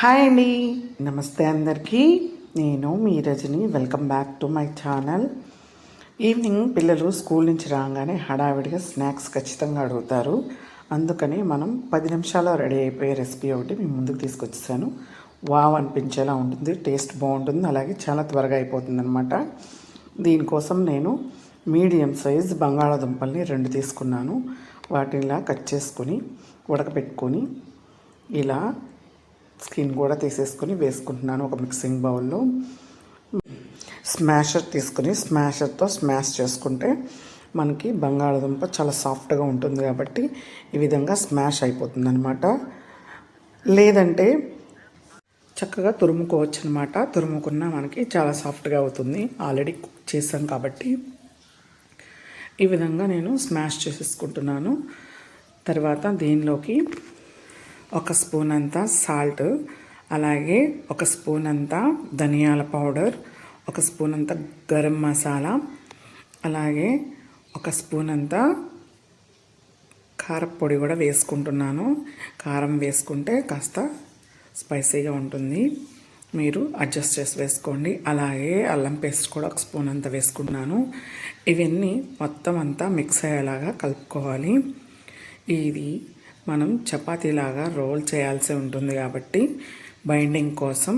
Hi అండి. నమస్తే అందరికీ. నేను మీ Rajani. Welcome back to my channel. Evening పిల్లలు స్కూల్ నుంచి రాగానే హడావిడిగా స్నాక్స్ ఖచ్చితంగా అడుగుతారు. అందుకని మనం పది నిమిషాల్లో రెడీ అయిపోయే రెసిపీ ఒకటి మీ ముందుకు తీసుకొచ్చేసాను. వావ్ అనిపించేలా ఉంటుంది టేస్ట్ బాగుంటుంది అలాగే చాలా త్వరగా అయిపోతుంది అనమాట దీనికోసం నేను మీడియం సైజ్ బంగాళాదుంపల్ని రెండు తీసుకున్నాను. వాటిని ఇలా కట్ చేసుకొని ఉడకబెట్టుకొని ఇలా స్కిన్ కూడా తీసేసుకొని వేసుకుంటున్నాను ఒక మిక్సింగ్ బౌల్లో. స్మాషర్ తీసుకుని స్మాషర్తో స్మాష్ చేసుకుంటే మనకి బంగాళదుంప చాలా సాఫ్ట్గా ఉంటుంది కాబట్టి ఈ విధంగా స్మాష్ అయిపోతుంది అనమాట లేదంటే చక్కగా తురుముకోవచ్చు అనమాట తురుముకున్న మనకి చాలా సాఫ్ట్గా అవుతుంది. ఆల్రెడీ కుక్ చేసాం కాబట్టి ఈ విధంగా నేను స్మాష్ చేసేసుకుంటున్నాను. తర్వాత దీనిలోకి ఒక స్పూన్ అంతా సాల్ట్ అలాగే ఒక స్పూన్ అంతా ధనియాల పౌడర్ ఒక స్పూన్ అంతా గరం మసాలా అలాగే ఒక స్పూన్ అంతా కారపొడి కూడా వేసుకుంటున్నాను. కారం వేసుకుంటే కాస్త స్పైసీగా ఉంటుంది. మీరు అడ్జస్ట్ చేసి వేసుకోండి. అలాగే అల్లం పేస్ట్ కూడా ఒక స్పూన్ అంతా వేసుకున్నాను. ఇవన్నీ మొత్తం అంతా మిక్స్ అయ్యేలాగా కలుపుకోవాలి. ఇది మనం చపాతీలాగా రోల్ చేయాల్సి ఉంటుంది కాబట్టి బైండింగ్ కోసం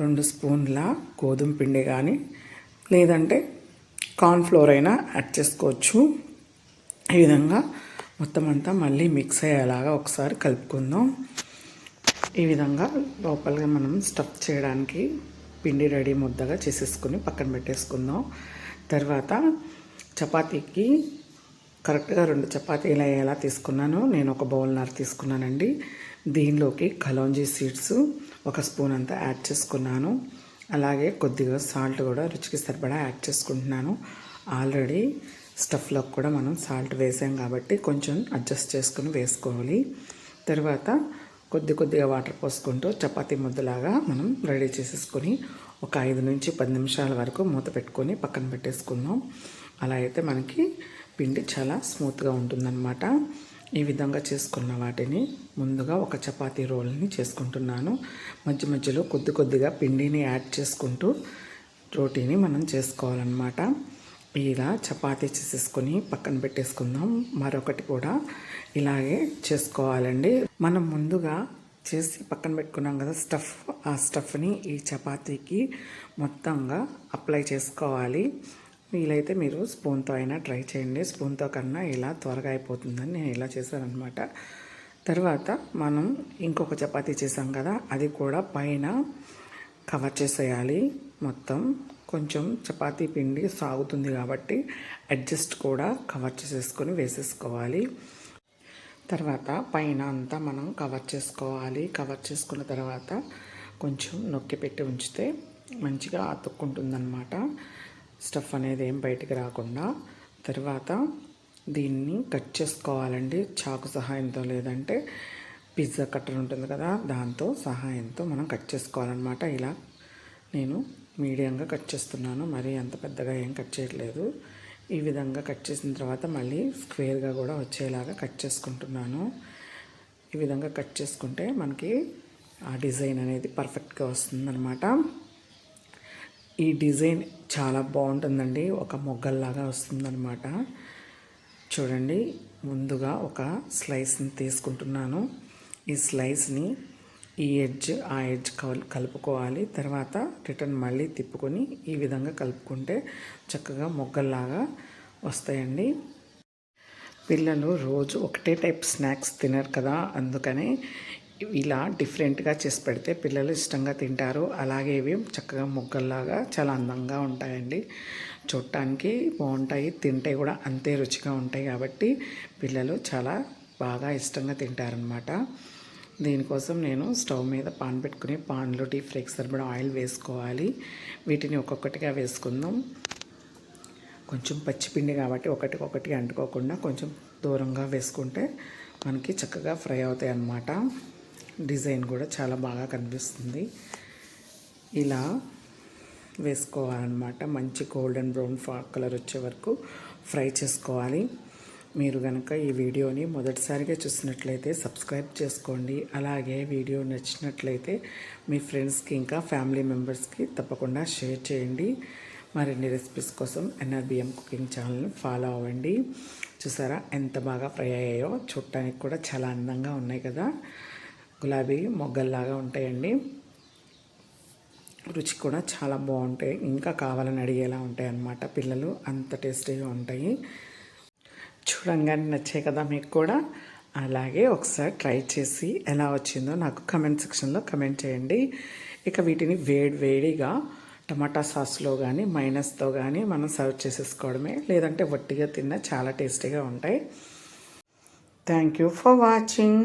రెండు స్పూన్ల గోధుమ పిండి కానీ లేదంటే కార్న్ఫ్లోర్ అయినా యాడ్ చేసుకోవచ్చు. ఈ విధంగా మొత్తం అంతా మళ్ళీ మిక్స్ అయ్యేలాగా ఒకసారి కలుపుకుందాం. ఈ విధంగా లోపలగా మనం స్టఫ్ చేయడానికి పిండి రెడీ ముద్దగా చేసేసుకుని పక్కన పెట్టేసుకుందాం. తర్వాత చపాతీకి కరెక్ట్గా రెండు చపాతీలు అయ్యేలా తీసుకున్నాను. నేను ఒక బౌల్నర తీసుకున్నానండి. దీనిలోకి కలోంజీ సీడ్స్ ఒక స్పూన్ అంతా యాడ్ చేసుకున్నాను. అలాగే కొద్దిగా సాల్ట్ కూడా రుచికి సరిపడా యాడ్ చేసుకుంటున్నాను. ఆల్రెడీ స్టఫ్లోకి కూడా మనం సాల్ట్ వేసాం కాబట్టి కొంచెం అడ్జస్ట్ చేసుకుని వేసుకోవాలి. తర్వాత కొద్ది కొద్దిగా వాటర్ పోసుకుంటూ చపాతీ ముద్దలాగా మనం రెడీ చేసేసుకొని ఒక ఐదు నుంచి పది నిమిషాల వరకు మూత పెట్టుకొని పక్కన పెట్టేసుకుందాం. అలా అయితే మనకి పిండి చాలా స్మూత్గా ఉంటుందన్నమాట. ఈ విధంగా చేసుకున్న వాటిని ముందుగా ఒక చపాతీ రోల్ని చేసుకుంటున్నాను. మధ్య మధ్యలో కొద్ది కొద్దిగా పిండిని యాడ్ చేసుకుంటూ రోటీని మనం చేసుకోవాలన్నమాట. ఇలా చపాతీ చేసేసుకొని పక్కన పెట్టేసుకుందాం. మరొకటి కూడా ఇలాగే చేసుకోవాలండి. మనం ముందుగా చేసి పక్కన పెట్టుకున్నాం కదా స్టఫ్ ఆ స్టఫ్ని ఈ చపాతీకి మొత్తంగా అప్లై చేసుకోవాలి. వీలైతే మీరు స్పూన్తో అయినా ట్రై చేయండి. స్పూన్తో కన్నా ఇలా త్వరగా అయిపోతుందని నేను ఇలా చేశానమాట తర్వాత మనం ఇంకొక చపాతీ చేసాం కదా అది కూడా పైన కవర్ చేసేయాలి. మొత్తం కొంచెం చపాతీ పిండి సాగుతుంది కాబట్టి అడ్జస్ట్ కూడా కవర్ చేసేసుకొని వేసేసుకోవాలి. తర్వాత పైన అంతా మనం కవర్ చేసుకోవాలి. కవర్ చేసుకున్న తర్వాత కొంచెం నొక్కి పెట్టి ఉంచితే మంచిగా అతుక్కుంటుందన్నమాట. స్టఫ్ అనేది ఏం బయటికి రాకుండా తర్వాత దీన్ని కట్ చేసుకోవాలండి. చాకు సహాయంతో లేదంటే పిజ్జా కట్టర్ ఉంటుంది కదా దాంతో సహాయంతో మనం కట్ చేసుకోవాలన్నమాట. ఇలా నేను మీడియంగా కట్ చేస్తున్నాను. మరీ అంత పెద్దగా ఏం కట్ చేయట్లేదు. ఈ విధంగా కట్ చేసిన తర్వాత మళ్ళీ స్క్వేర్గా కూడా వచ్చేలాగా కట్ చేసుకుంటున్నాను. ఈ విధంగా కట్ చేసుకుంటే మనకి ఆ డిజైన్ అనేది పర్ఫెక్ట్గా వస్తుందన్నమాట. ఈ డిజైన్ చాలా బాగుంటుందండి. ఒక మొగ్గల్లాగా వస్తుందన్నమాట. చూడండి ముందుగా ఒక స్లైస్ని తీసుకుంటున్నాను. ఈ స్లైస్ని ఈ ఎడ్జ్ ఆ ఎడ్జ్ కలుపుకోవాలి. తర్వాత రిటర్న్ మళ్ళీ తిప్పుకొని ఈ విధంగా కలుపుకుంటే చక్కగా మొగ్గల్లాగా వస్తాయండి. పిల్లలు రోజు ఒకటే టైప్ స్నాక్స్ తినరు కదా అందుకనే ఇలా డిఫరెంట్గా చేసి పెడితే పిల్లలు ఇష్టంగా తింటారు. అలాగే ఇవి చక్కగా ముగ్గల్లాగా చాలా అందంగా ఉంటాయండి. చూడటానికి బాగుంటాయి తింటే కూడా అంతే రుచిగా ఉంటాయి కాబట్టి పిల్లలు చాలా బాగా ఇష్టంగా తింటారనమాట దీనికోసం నేను స్టవ్ మీద పాన్ పెట్టుకుని పాన్లో డీప్ ఫ్రైకి సరిపడా ఆయిల్ వేసుకోవాలి. వీటిని ఒక్కొక్కటిగా వేసుకుందాం. కొంచెం పచ్చిపిండి కాబట్టి ఒకటికొకటి అంటుకోకుండా కొంచెం దూరంగా వేసుకుంటే మనకి చక్కగా ఫ్రై అవుతాయి అన్నమాట డిజైన్ కూడా చాలా బాగా కనిపిస్తుంది. ఇలా వేసుకోవాలన్నమాట. మంచి గోల్డెన్ బ్రౌన్ కలర్ వచ్చే వరకు ఫ్రై చేసుకోవాలి. మీరు కనుక ఈ వీడియోని మొదటిసారిగా చూసినట్లయితే సబ్స్క్రైబ్ చేసుకోండి. అలాగే వీడియో నచ్చినట్లయితే మీ ఫ్రెండ్స్కి ఇంకా ఫ్యామిలీ మెంబర్స్కి తప్పకుండా షేర్ చేయండి. మరిన్ని రెసిపీస్ కోసం ఎన్ఆర్బిఎం కుకింగ్ ఛానల్ని ఫాలో అవ్వండి. చూసారా ఎంత బాగా ఫ్రై అయ్యాయో? చూడటానికి కూడా చాలా అందంగా ఉన్నాయి కదా. గులాబీ మొగ్గల్లాగా ఉంటాయండి. రుచి కూడా చాలా బాగుంటాయి. ఇంకా కావాలని అడిగేలా ఉంటాయి అన్నమాట పిల్లలు అంత టేస్టీగా ఉంటాయి. చూడంగానే నచ్చాయి కదా మీకు కూడా. అలాగే ఒకసారి ట్రై చేసి ఎలా వచ్చిందో నాకు కమెంట్ సెక్షన్లో కమెంట్ చేయండి. ఇక వీటిని వేడి వేడిగా టమాటా సాస్లో కానీ మైనస్తో కానీ మనం సర్వ్ చేసేసుకోవడమే. లేదంటే వట్టిగా తిన్నా చాలా టేస్టీగా ఉంటాయి. Thank you for watching.